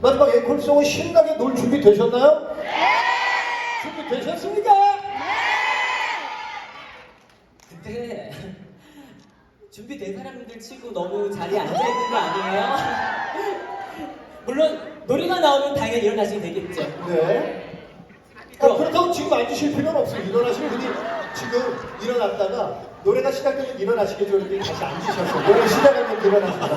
마지막 앵콜송을 신나게 놀 준비 되셨나요? 네! 준비 되셨습니까? 근데 준비된 사람들 치고 너무 자리에 앉아 있는 거 아니에요? 물론 노래가 나오면 당연히 일어나시게 되겠죠. 네. 어, 그렇다고 지금 앉으실 필요는 없어요. 일어나시면 그냥 지금 일어났다가 노래가 시작되면 일어나시겠죠. 이렇게 다시 앉으셔서 노래 시작하면 일어나시다.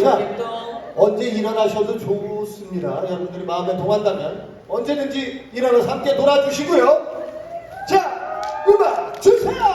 자, 또 언제 일어나셔도 좋습니다. 여러분들이 마음에 동한다면 언제든지 일어나서 함께 놀아주시고요. 자, 음악 주세요.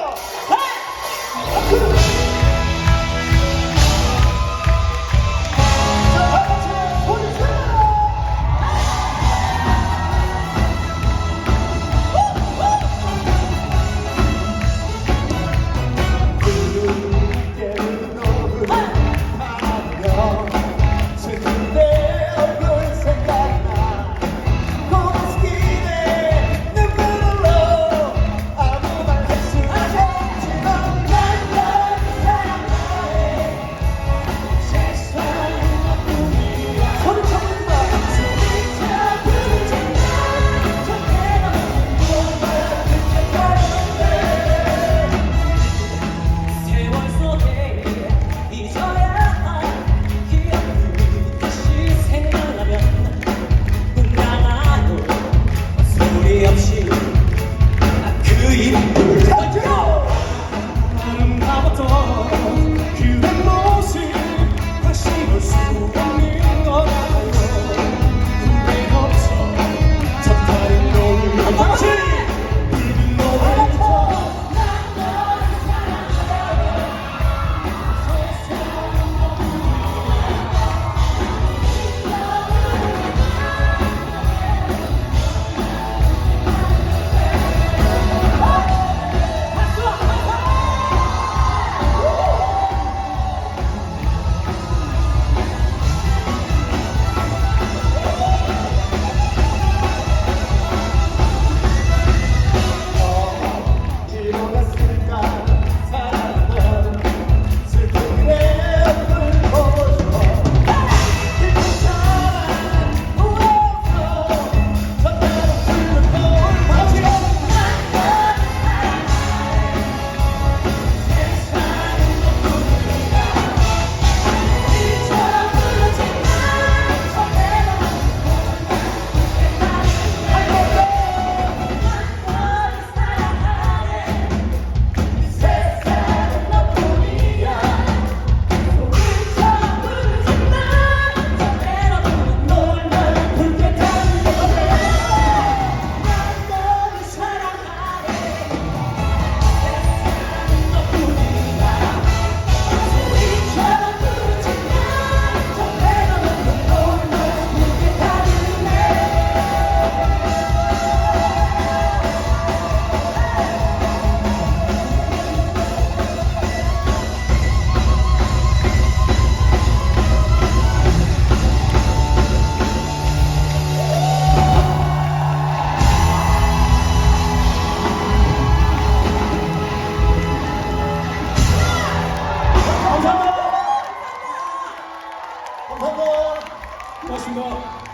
ます。